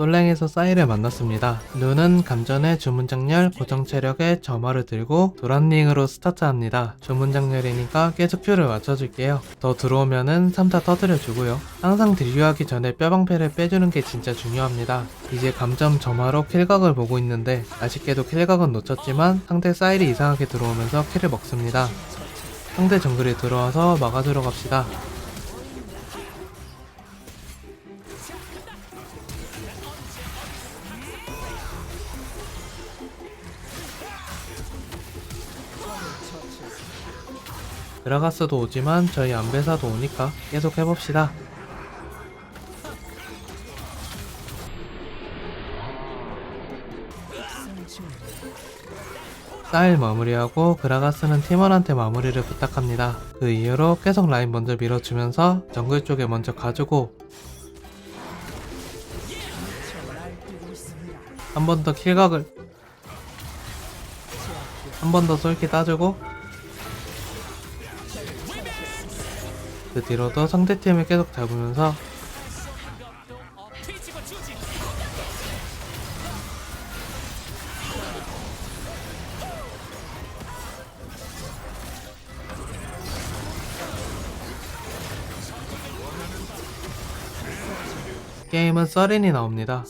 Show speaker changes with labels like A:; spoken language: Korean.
A: 솔랭에서 사이를 만났습니다. 루는 감전의 주문장렬 고정체력에 점화를 들고 도란링으로 스타트합니다. 주문장렬이니까 계속 큐를 맞춰줄게요. 더 들어오면은 3타 터뜨려주고요. 항상 딜류하기 전에 뼈방패를 빼주는 게 진짜 중요합니다. 이제 감점 점화로 킬각을 보고 있는데 아쉽게도 킬각은 놓쳤지만 상대 사일이 이상하게 들어오면서 킬을 먹습니다. 상대 정글이 들어와서 막아주러 갑시다. 드라가스도 오지만 저희 안배사도 오니까 계속 해봅시다. 사일 마무리하고 그라가스는 팀원한테 마무리를 부탁합니다. 그 이후로 계속 라인 먼저 밀어주면서 정글 쪽에 먼저 가주고 한 번 더 킬각을 한 번더 쏠기 따주고 그 뒤로도 상대팀을 계속 잡으면서 게임은 서린이 나옵니다.